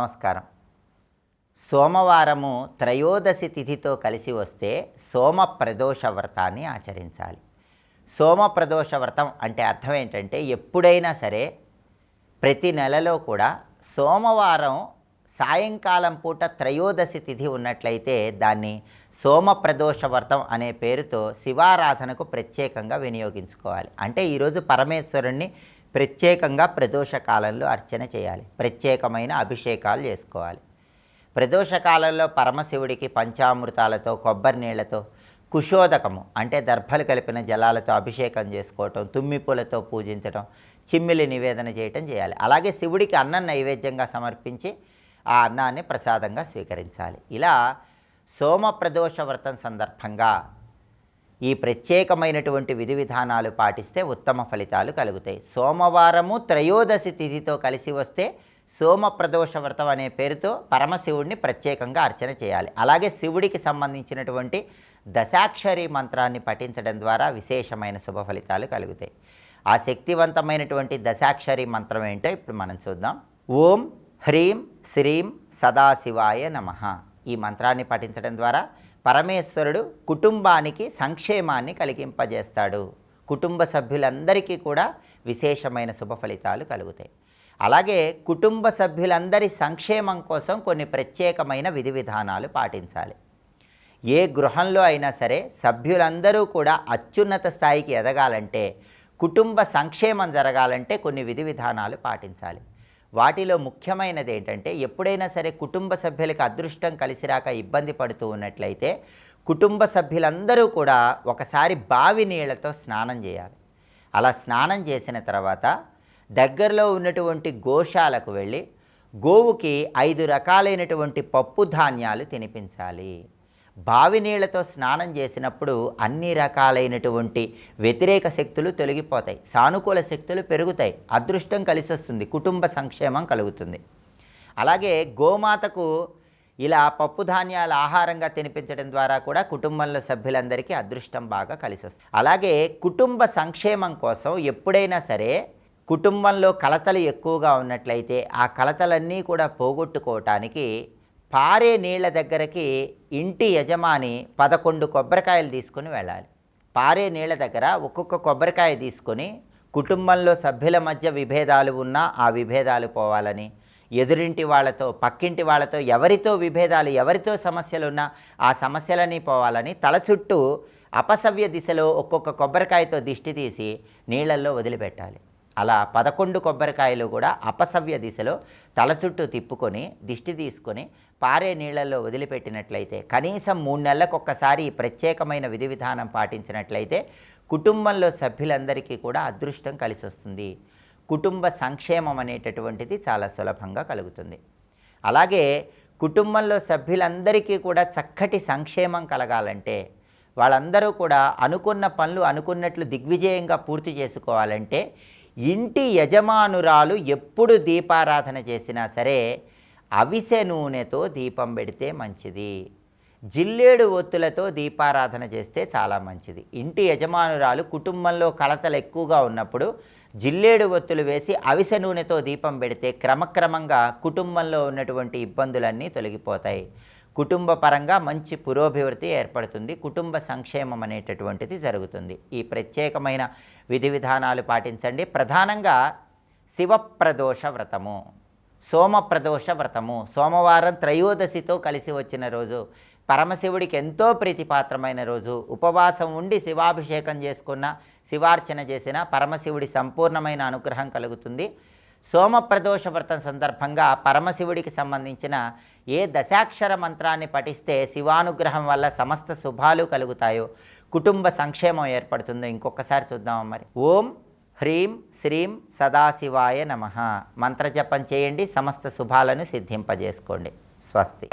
నమస్కారం. సోమవారము త్రయోదశి తిథితో కలిసి వస్తే సోమ ప్రదోష వ్రతాన్ని ఆచరించాలి. సోమ ప్రదోష వ్రతం అంటే అర్థం ఏంటంటే ఎప్పుడైనా సరే ప్రతి నెలలో కూడా సోమవారం సాయంకాలం పూట త్రయోదశి తిథి ఉన్నట్లయితే దాన్ని సోమ ప్రదోష వ్రతం అనే పేరుతో శివారాధనకు ప్రత్యేకంగా వినియోగించుకోవాలి. అంటే ఈరోజు పరమేశ్వరుణ్ణి ప్రత్యేకంగా ప్రదోష కాలంలో అర్చన చేయాలి. ప్రత్యేకమైన అభిషేకాలు చేసుకోవాలి. ప్రదోష కాలంలో పరమశివుడికి పంచామృతాలతో కొబ్బరి నీళ్ళతో కుశోదకము అంటే దర్భలు కలిపిన జలాలతో అభిషేకం చేసుకోవటం తుమ్మిపూలతో పూజించటం చిమ్మిలి నివేదన చేయటం చేయాలి. అలాగే శివుడికి అన్నం నైవేద్యంగా సమర్పించి ఆ అన్నాన్ని ప్రసాదంగా స్వీకరించాలి. ఇలా సోమ ప్రదోష వ్రతం సందర్భంగా ఈ ప్రత్యేకమైనటువంటి విధి విధానాలు పాటిస్తే ఉత్తమ ఫలితాలు కలుగుతాయి. సోమవారము త్రయోదశి తిథితో కలిసి వస్తే సోమ ప్రదోష వ్రతం అనే పేరుతో పరమశివుడిని ప్రత్యేకంగా అర్చన చేయాలి. అలాగే శివుడికి సంబంధించినటువంటి దశాక్షరి మంత్రాన్ని పఠించడం ద్వారా విశేషమైన శుభ ఫలితాలు కలుగుతాయి. ఆ శక్తివంతమైనటువంటి దశాక్షరి మంత్రం ఏంటో ఇప్పుడు మనం చూద్దాం. ఓం హ్రీం శ్రీం సదాశివాయ నమ. ఈ మంత్రాన్ని పఠించడం ద్వారా పరమేశ్వరుడు కుటుంబానికి సంక్షేమాన్ని కలిగింపజేస్తాడు. కుటుంబ సభ్యులందరికీ కూడా విశేషమైన శుభ ఫలితాలు కలుగుతాయి. అలాగే కుటుంబ సభ్యులందరి సంక్షేమం కోసం కొన్ని ప్రత్యేకమైన విధి విధానాలు పాటించాలి. ఏ గృహంలో అయినా సరే సభ్యులందరూ కూడా అత్యున్నత స్థాయికి ఎదగాలంటే కుటుంబ సంక్షేమం జరగాలంటే కొన్ని విధి విధానాలు పాటించాలి. వాటిలో ముఖ్యమైనది ఏంటంటే ఎప్పుడైనా సరే కుటుంబ సభ్యులకు అదృష్టం కలిసి రాక ఇబ్బంది పడుతూ ఉన్నట్లయితే కుటుంబ సభ్యులందరూ కూడా ఒకసారి బావి నీళ్ళతో స్నానం చేయాలి. అలా స్నానం చేసిన తర్వాత దగ్గరలో ఉన్నటువంటి గోశాలకు వెళ్ళి గోవుకి ఐదు రకాలైనటువంటి పప్పు ధాన్యాలు తినిపించాలి. బావి నీళ్ళతో స్నానం చేసినప్పుడు అన్ని రకాలైనటువంటి వ్యతిరేక శక్తులు తొలగిపోతాయి. సానుకూల శక్తులు పెరుగుతాయి. అదృష్టం కలిసి వస్తుంది కుటుంబ సంక్షేమం కలుగుతుంది. అలాగే గోమాతకు ఇలా పప్పు ధాన్యాలు ఆహారంగా తినిపించడం ద్వారా కూడా కుటుంబంలో సభ్యులందరికీ అదృష్టం బాగా కలిసి వస్తుంది అలాగే కుటుంబ సంక్షేమం కోసం ఎప్పుడైనా సరే కుటుంబంలో కలతలు ఎక్కువగా ఉన్నట్లయితే ఆ కలతలన్నీ కూడా పోగొట్టుకోవటానికి పారే నీళ్ళ దగ్గరకి ఇంటి యజమాని పదకొండు కొబ్బరికాయలు తీసుకుని వెళ్ళాలి. పారే నీళ్ళ దగ్గర ఒక్కొక్క కొబ్బరికాయ తీసుకొని కుటుంబంలో సభ్యుల మధ్య విభేదాలు ఉన్నా ఆ విభేదాలు పోవాలని. ఎదురింటి వాళ్ళతో పక్కింటి వాళ్ళతో ఎవరితో విభేదాలు ఎవరితో సమస్యలు ఉన్నా ఆ సమస్యలని పోవాలని తల చుట్టూ అపసవ్య దిశలో ఒక్కొక్క కొబ్బరికాయతో దిష్టి తీసి నీళ్ళల్లో వదిలిపెట్టాలి. అలా పదకొండు కొబ్బరికాయలు కూడా అపసవ్య దిశలో తల చుట్టూ తిప్పుకొని దిష్టి తీసుకొని పారే నీళ్ళల్లో వదిలిపెట్టినట్లయితే కనీసం మూడు నెలలకు ఒక్కసారి ఈ ప్రత్యేకమైన విధి విధానం పాటించినట్లయితే కుటుంబంలో సభ్యులందరికీ కూడా అదృష్టం కలిసి వస్తుంది కుటుంబ సంక్షేమం అనేటటువంటిది చాలా సులభంగా కలుగుతుంది. అలాగే కుటుంబంలో సభ్యులందరికీ కూడా చక్కటి సంక్షేమం కలగాలంటే వాళ్ళందరూ కూడా అనుకున్న పనులు అనుకున్నట్లు దిగ్విజయంగా పూర్తి చేసుకోవాలంటే ఇంటి యజమానురాలు ఎప్పుడు దీపారాధన చేసినా సరే అవిసె నూనెతో దీపం పెడితే మంచిది. జిల్లేడు ఒత్తులతో దీపారాధన చేస్తే చాలా మంచిది. ఇంటి యజమానురాలు కుటుంబంలో కలతలు ఎక్కువగా ఉన్నప్పుడు జిల్లేడు ఒత్తులు వేసి అవిసె నూనెతో దీపం పెడితే క్రమక్రమంగా కుటుంబంలో ఉన్నటువంటి ఇబ్బందులన్నీ తొలగిపోతాయి. కుటుంబ పరంగా మంచి పురోభివృద్ధి ఏర్పడుతుంది. కుటుంబ సంక్షేమం అనేటటువంటిది జరుగుతుంది. ఈ ప్రత్యేకమైన విధి విధానాలు పాటించండి. ప్రధానంగా శివప్రదోష వ్రతము సోమప్రదోష వ్రతము సోమవారం త్రయోదశితో కలిసి వచ్చిన రోజు పరమశివుడికి ఎంతో ప్రీతిపాత్రమైన రోజు ఉపవాసం ఉండి శివాభిషేకం చేసుకున్న శివార్చన చేసిన పరమశివుడి సంపూర్ణమైన అనుగ్రహం కలుగుతుంది. సోమప్రదోష వ్రతం సందర్భంగా పరమశివుడికి సంబంధించిన ఏ దశాక్షర మంత్రాన్ని పఠిస్తే శివానుగ్రహం వల్ల సమస్త శుభాలు కలుగుతాయో కుటుంబ సంక్షేమం ఏర్పడుతుందో ఇంకొకసారి చూద్దాం మరి. ఓం హ్రీం శ్రీం సదాశివాయ నమ. మంత్రజపం చేయండి సమస్త శుభాలను సిద్ధింపజేసుకోండి. స్వస్తి.